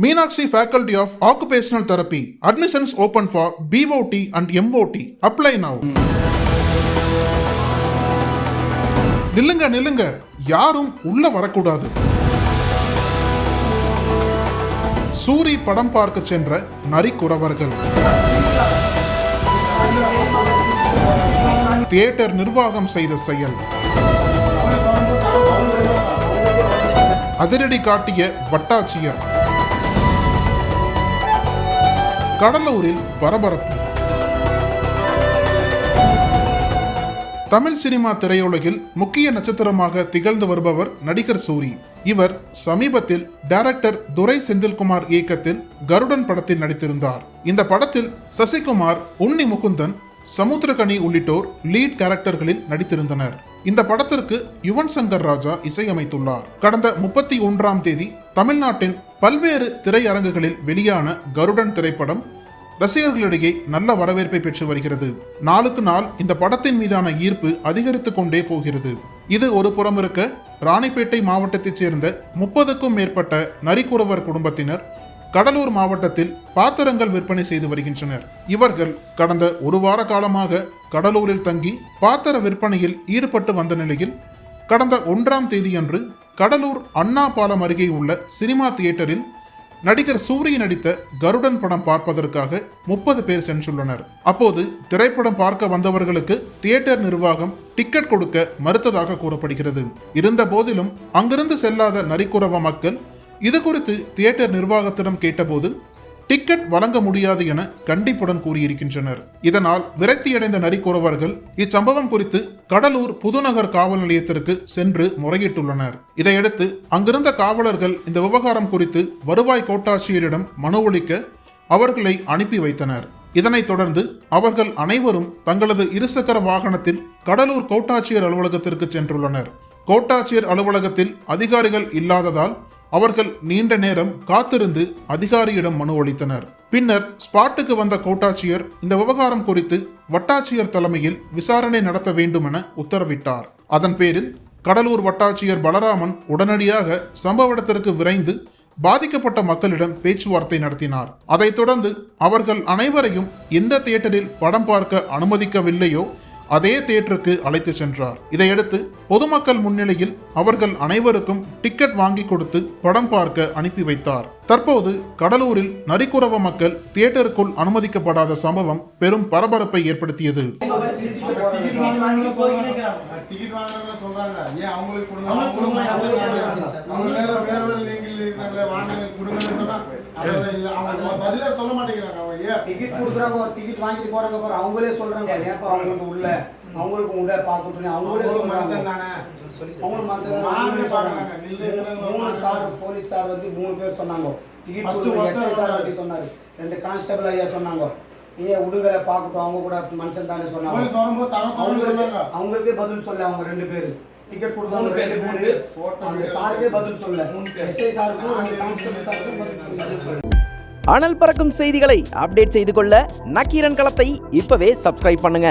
Meenakshi faculty of occupational therapy admissions open for BOT and MOT apply now நில்லுங்க நில்லுங்க. யாரும் உள்ள வரக்கூடாது. சூரி படம் பார்க்க சென்ற நரிக்குறவர்கள். தியேட்டர் நிர்வாகம் செய்த செயல். அதிரடி காட்டிய வட்டாட்சியர். கடலூரில் பரபரப்பு. தமிழ் சினிமா திரையுலகில் முக்கிய நட்சத்திரமாக திகழ்ந்து வருபவர் நடிகர் சூரி. இவர் சமீபத்தில் டைரக்டர் துரை செந்தில்குமார் இயக்கத்தில் கருடன் படத்தில் நடித்திருந்தார். இந்த படத்தில் சசிகுமார் உன்னி முகுந்தன் சமுத்திரகனி உள்ளிட்டோர் லீட் கேரக்டர்களில் நடித்திருந்தனர். இந்த படத்திற்கு யுவன் சங்கர் ராஜா இசையமைத்துள்ளார். கடந்த முப்பத்தி ஒன்றாம் தேதி தமிழ்நாட்டின் பல்வேறு திரையரங்குகளில் வெளியான கருடன் திரைப்படம் ரசிகர்களிடையே நல்ல வரவேற்பை பெற்று வருகிறது. நாளுக்கு நாள் இந்த படத்தின் மீதான ஈர்ப்பு அதிகரித்து கொண்டே போகிறது. இது ஒரு புறம் இருக்க ராணிப்பேட்டை மாவட்டத்தைச் சேர்ந்த முப்பதுக்கும் மேற்பட்ட நரிக்குறவர் குடும்பத்தினர் கடலூர் மாவட்டத்தில் பாத்திரங்கள் விற்பனை செய்து வருகின்றனர். இவர்கள் கடந்த ஒரு வார காலமாக கடலூரில் தங்கி பாத்திர விற்பனையில் ஈடுபட்டு வந்த நிலையில் கடந்த ஒன்றாம் தேதியன்று கடலூர் அண்ணா பாலம் அருகே உள்ள சினிமா தியேட்டரில் நடிகர் சூரிய நடித்த கருடன் படம் பார்ப்பதற்காக முப்பது பேர் சென்றுள்ளனர். அப்போது திரைப்படம் பார்க்க வந்தவர்களுக்கு தியேட்டர் நிர்வாகம் டிக்கெட் கொடுக்க மறுத்ததாக கூறப்படுகிறது. இருந்த போதிலும் அங்கிருந்து செல்லாத நரிக்குறவ மக்கள் இது குறித்து தியேட்டர் நிர்வாகத்திடம் கேட்டபோது டிக்கெட் வழங்க முடியாது என கண்டிப்புடன் கூறியிருக்கின்றனர். இதனால் விரக்தியடைந்த நரிக்குறவர்கள் இச்சம்பவம் குறித்து கடலூர் புதுநகர் காவல் நிலையத்திற்கு சென்று முறையிட்டுள்ளனர். இதையடுத்து அங்கிருந்த காவலர்கள் இந்த விவகாரம் குறித்து வருவாய் கோட்டாட்சியரிடம் மனு அளிக்க அவர்களை அனுப்பி வைத்தனர். இதனைத் தொடர்ந்து அவர்கள் அனைவரும் தங்களது இருசக்கர வாகனத்தில் கடலூர் கோட்டாட்சியர் அலுவலகத்திற்கு சென்றுள்ளனர். கோட்டாட்சியர் அலுவலகத்தில் அதிகாரிகள் இல்லாததால் அவர்கள் நீண்ட நேரம் காத்திருந்து அதிகாரியிடம் மனு அளித்தனர். பின்னர் ஸ்பாட்டுக்கு வந்த கோட்டாட்சியர் இந்த விவகாரம் குறித்து வட்டாட்சியர் தலைமையில் விசாரணை நடத்த வேண்டும் என உத்தரவிட்டார். அதன் பேரில் கடலூர் வட்டாட்சியர் பலராமன் உடனடியாக சம்பவ இடத்திற்கு விரைந்து பாதிக்கப்பட்ட மக்களிடம் பேச்சுவார்த்தை நடத்தினார். அதைத் தொடர்ந்து அவர்கள் அனைவரையும் எந்த தியேட்டரில் படம் பார்க்க அனுமதிக்கவில்லையோ அதே தியேட்டருக்கு அழைத்து சென்றார். இதையடுத்து பொதுமக்கள் முன்னிலையில் அவர்கள் அனைவருக்கும் டிக்கெட் வாங்கி கொடுத்து படம் பார்க்க அனுப்பி வைத்தார். தற்போது கடலூரில் நரிக்குறவ மக்கள் தியேட்டருக்குள் அனுமதிக்கப்படாத சம்பவம் பெரும் பரபரப்பை ஏற்படுத்தியது. டிக்கெட் வாங்குறவங்க சொல்றாங்க. ஏன் அவங்களுக்கு கொடுங்க? அவங்க வேற வேற வேற லீகில் இருக்காங்களே வாங்க கொடுங்கன்னு சொன்னா அதெல்லாம் இல்ல. அவங்க பதிலே சொல்ல மாட்டேங்கிறாங்க அவங்க ஏன்? டிக்கெட் கொடுக்குறாங்க டிக்கெட் வாங்கிட்டு போறாங்க பாரு அவங்களே சொல்றாங்க. ஏப்பா அவங்களுக்கு உள்ள அவங்களுக்கு உள்ள பார்க்கட்டும் அவங்களே மனுஷன் தானே? அவங்களும் மனுஷங்க மாறுன்னு தான் மூணு. சார் போலீஸ் சார் வந்து மூணு பேர் சொன்னாங்க. Ticket sir. வந்து சொன்னாரு. ரெண்டு கான்ஸ்டபிள் ஐயா சொன்னாங்க. நீங்க விடுங்கல பார்க்கட்டும் அவங்க கூட மனுஷன் தானே சொன்னாங்க. அவங்களுக்கு சொன்னாங்க. அவங்களுக்கே பதில் சொல்ல அவங்க ரெண்டு பேரு. டிக்கெட் பேர், ரெண்டு பேரு. அந்த சாருக்கே பதில் சொல்ல. எஸ்ஐ சாருக்கும் அந்த கான்ஸ்டபிள் சாருக்கும் பதில் சொல்ல அனல் பறக்கும் செய்திகளை அப்டேட் செய்து கொள்ள நக்கீரன் களத்தை இப்பவே சப்ஸ்கிரைப் பண்ணுங்க.